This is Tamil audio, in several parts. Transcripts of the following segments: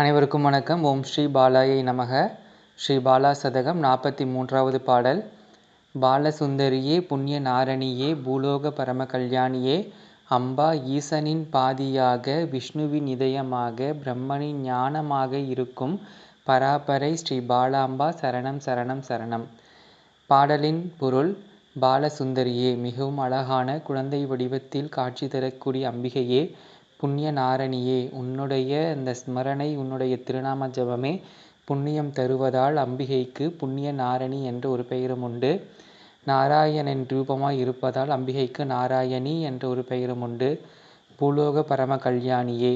அனைவருக்கும் வணக்கம். ஓம் ஸ்ரீ பாலாயை நமக. ஸ்ரீ பாலா சதகம் நாற்பத்தி மூன்றாவது பாடல். பாலசுந்தரியே புண்ணிய நாரணியே பூலோக பரம கல்யாணியே அம்பா ஈசனின் பாதியாக விஷ்ணுவின் இதயமாக பிரம்மனின் ஞானமாக இருக்கும் பராபரை ஸ்ரீ பாலாம்பா சரணம் சரணம் சரணம். பாடலின் பொருள் பாலசுந்தரியே மிகவும் அழகான குழந்தை வடிவத்தில் காட்சி தரக்கூடிய அம்பிகையே புண்ணிய நாரணியே உன்னுடைய இந்த ஸ்மரணை உன்னுடைய திருநாம ஜபமே புண்ணியம் தருவதால் அம்பிகைக்கு புண்ணிய நாரணி என்ற ஒரு பெயரும் உண்டு. நாராயணன் ரூபமாய் இருப்பதால் அம்பிகைக்கு நாராயணி என்ற ஒரு பெயரும் உண்டு. பூலோக பரம கல்யாணியே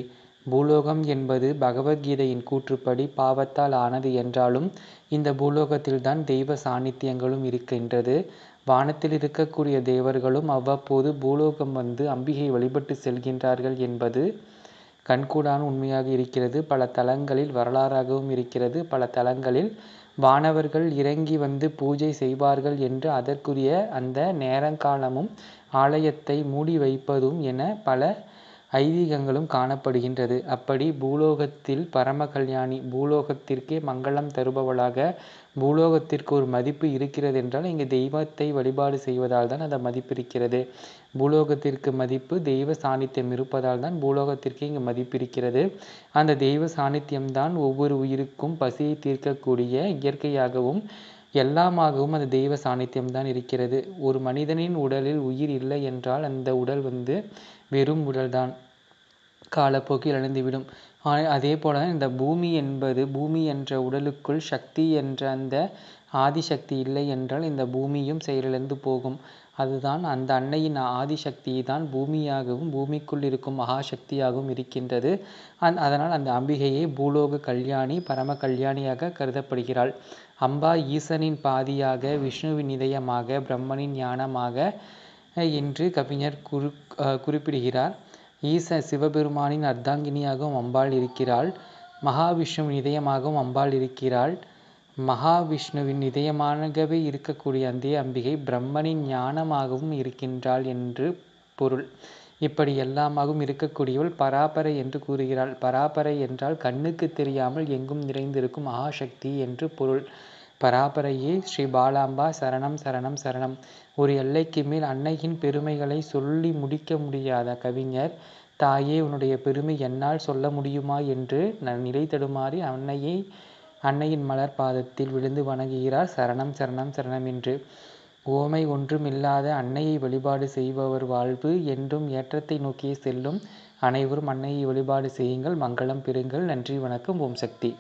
பூலோகம் என்பது பகவத்கீதையின் கூற்றுப்படி பாவத்தால் ஆனது என்றாலும் இந்த பூலோகத்தில்தான் தெய்வ சாநித்தியங்களும் இருக்கின்றது. வானத்தில் இருக்கக்கூடிய தேவர்களும் அவ்வப்போது பூலோகம் வந்து அம்பிகை வழிபட்டு செல்கின்றார்கள் என்பது கண்கூடான உண்மையாக இருக்கிறது. பல தலங்களில் வரலாறாகவும் இருக்கிறது. பல தலங்களில் வானவர்கள் இறங்கி வந்து பூஜை செய்வார்கள் என்று அதற்குரிய அந்த நேரங்காலமும் ஆலயத்தை மூடி வைப்பதும் என பல ஐதீகங்களும் காணப்படுகின்றது. அப்படி பூலோகத்தில் பரம கல்யாணி பூலோகத்திற்கே மங்களம் தருபவளாக பூலோகத்திற்கு ஒரு மதிப்பு இருக்கிறது என்றால் இங்கு தெய்வத்தை வழிபாடு செய்வதால் தான் அந்த மதிப்பு இருக்கிறது. பூலோகத்திற்கு மதிப்பு தெய்வ சாநித்தியம் இருப்பதால் தான் பூலோகத்திற்கு இங்கு மதிப்பு இருக்கிறது. அந்த தெய்வ சாநித்தியம்தான் ஒவ்வொரு உயிருக்கும் பசியை தீர்க்கக்கூடிய இயற்கையாகவும் எல்லாமாகவும் அந்த தெய்வ சாநித்தியம் தான் இருக்கிறது. ஒரு மனிதனின் உடலில் உயிர் இல்லை என்றால் அந்த உடல் வந்து வெறும் உடல்தான். காலப்போக்கில் அழிந்துவிடும். அதே போல இந்த பூமி என்பது பூமி என்ற உடலுக்குள் சக்தி என்ற அந்த ஆதிசக்தி இல்லை என்றால் இந்த பூமியும் செயலிழந்து போகும். அதுதான் அந்த அன்னையின் ஆதிசக்தி தான் பூமியாகவும் பூமிக்குள் இருக்கும் மகாசக்தியாகவும் இருக்கின்றது. அந் அதனால் அந்த அம்பிகையை பூலோக கல்யாணி பரம கல்யாணியாக கருதப்படுகிறாள். அம்பா ஈசனின் பாதியாக விஷ்ணுவின் இதயமாக பிரம்மனின் ஞானமாக என்று கவிஞர் குறி குறிப்பிடுகிறார். ஈச சிவபெருமானின் அர்த்தாங்கினியாகவும் அம்பாள் இருக்கிறாள் மகாவிஷ்ணுவின் இதயமாகவும் அம்பாள் இருக்கிறாள் மகாவிஷ்ணுவின் இதயமாகவே இருக்கக்கூடிய அந்த அம்பிகை பிரம்மனின் ஞானமாகவும் இருக்கின்றாள் என்று பொருள். இப்படி எல்லாமாகவும் இருக்கக்கூடியவள் பராபரை என்று கூறுகிறாள். பராபரை என்றால் கண்ணுக்கு தெரியாமல் எங்கும் நிறைந்திருக்கும் மகாசக்தி என்று பொருள். பராபரையே ஸ்ரீ பாலாம்பா சரணம் சரணம் சரணம். ஒரு எல்லைக்கு மேல் அன்னையின் பெருமைகளை சொல்லி முடிக்க முடியாத கவிஞர் தாயே உன்னுடைய பெருமை என்னால் சொல்ல முடியுமா என்று நிலை தடுமாறி அன்னையை அன்னையின் மலர் பாதத்தில் விழுந்து வணங்குகிறார். சரணம் சரணம் சரணம் என்று. ஓமை ஒன்றும் இல்லாத அன்னையை வழிபாடு செய்பவர் வாழ்வு என்றும் ஏற்றத்தை நோக்கியே செல்லும் அனைவரும் அன்னையை வழிபாடு செய்யுங்கள். மங்களம் பெறுங்கள். நன்றி வணக்கம். ஓம் சக்தி.